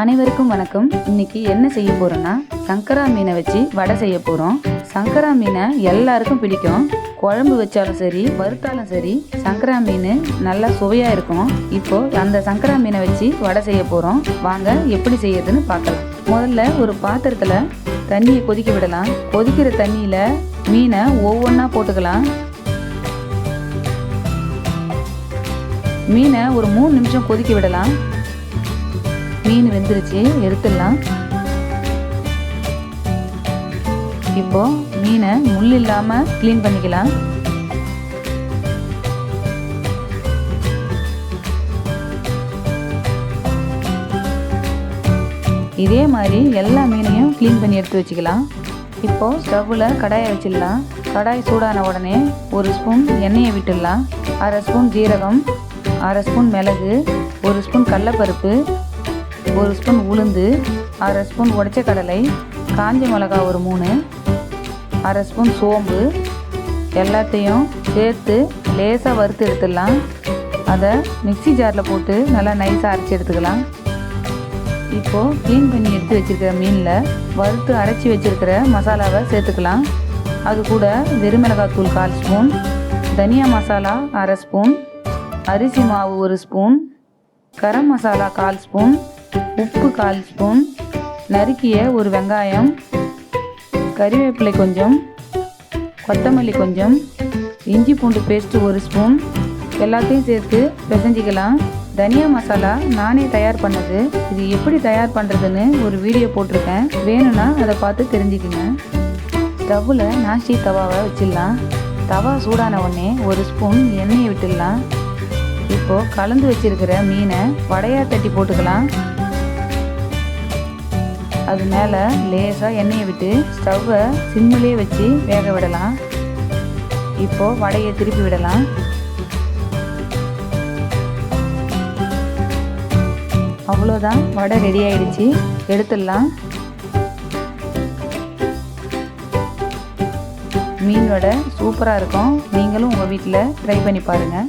அனைவருக்கும் வணக்கம். இன்னைக்கு என்ன செய்ய போறோம்னா சங்கரா மீனை வச்சு வடை செய்ய போறோம். சங்கரா மீனை எல்லாருக்கும் பிடிக்கும். குழம்பு வச்சாலும் சரி வறுத்தாலும் சரி சங்கரா மீன் நல்லா சுவையா இருக்கும். இப்போ அந்த சங்கரா மீனை வச்சு வடை செய்ய போறோம். வாங்க எப்படி செய்யறதுன்னு பார்க்கலாம். முதல்ல ஒரு பாத்திரத்துல தண்ணியை கொதிக்க விடலாம். கொதிக்கிற தண்ணியில மீனை ஒவ்வொன்றா போட்டுக்கலாம். மீனை ஒரு மூணு நிமிஷம் கொதிக்க விடலாம். மீன் வெந்துருச்சு எடுத்துடலாம். இப்போ மீனை முள் இல்லாமல் க்ளீன் பண்ணிக்கலாம். இதே மாதிரி எல்லா மீனையும் க்ளீன் பண்ணி எடுத்து வச்சுக்கலாம். இப்போ ஸ்டவ்வில் கடாயை வச்சிடலாம். கடாய் சூடான உடனே ஒரு ஸ்பூன் எண்ணெயை விட்டுடலாம். அரை ஸ்பூன் ஜீரகம் அரை ஸ்பூன் மிளகு ஒரு ஸ்பூன் கடலப்பருப்பு ஒரு ஸ்பூன் உளுந்து அரை ஸ்பூன் உடைச்ச கடலை காஞ்ச மிளகா ஒரு மூணு அரை ஸ்பூன் சோம்பு எல்லாத்தையும் சேர்த்து லேசாக வறுத்து எடுத்துடலாம். அதை மிக்ஸி ஜாரில் போட்டு நல்லா நைஸாக அரைச்சி எடுத்துக்கலாம். இப்போது க்ளீன் பண்ணி எடுத்து வச்சுருக்கிற மீனில் வறுத்து அரைச்சி வச்சிருக்கிற மசாலாவை சேர்த்துக்கலாம். அது கூட வெறுமிளகாத்தூள் கால் ஸ்பூன் தனியா மசாலா அரை ஸ்பூன் அரிசி மாவு ஒரு ஸ்பூன் கரம் மசாலா கால் ஸ்பூன் உப்பு கால் ஸ்பூன் நறுக்கிய ஒரு வெங்காயம் கறிவேப்பிலை கொஞ்சம் கொத்தமல்லி கொஞ்சம் இஞ்சி பூண்டு பேஸ்ட்டு ஒரு ஸ்பூன். எல்லாத்தையும் சேர்த்து பிசைஞ்சிக்கலாம். தனியா மசாலா நானே தயார் பண்ணது. இது எப்படி தயார் பண்ணுறதுன்னு ஒரு வீடியோ போட்டிருக்கேன். வேணும்னா அதை பார்த்து தெரிஞ்சுக்குங்க. ஸ்டவ்வில் நாஸ்டி தவாவை வச்சிடலாம். தவா சூடான உடனே ஒரு ஸ்பூன் எண்ணெயை விட்டுடலாம். இப்போது கலந்து வச்சிருக்கிற மீனை வடையாக தட்டி போட்டுக்கலாம். அது மேலே லேசாக எண்ணெயை விட்டு ஸ்டவ்வை சிம்மிலே வச்சு வேக விடலாம். இப்போது வடையை திருப்பி விடலாம். அவ்வளோதான் வடை ரெடி ஆயிடுச்சு. எடுத்துடலாம். மீன் வடை சூப்பராக இருக்கும். நீங்களும் உங்கள் வீட்டில் ட்ரை பண்ணி பாருங்கள்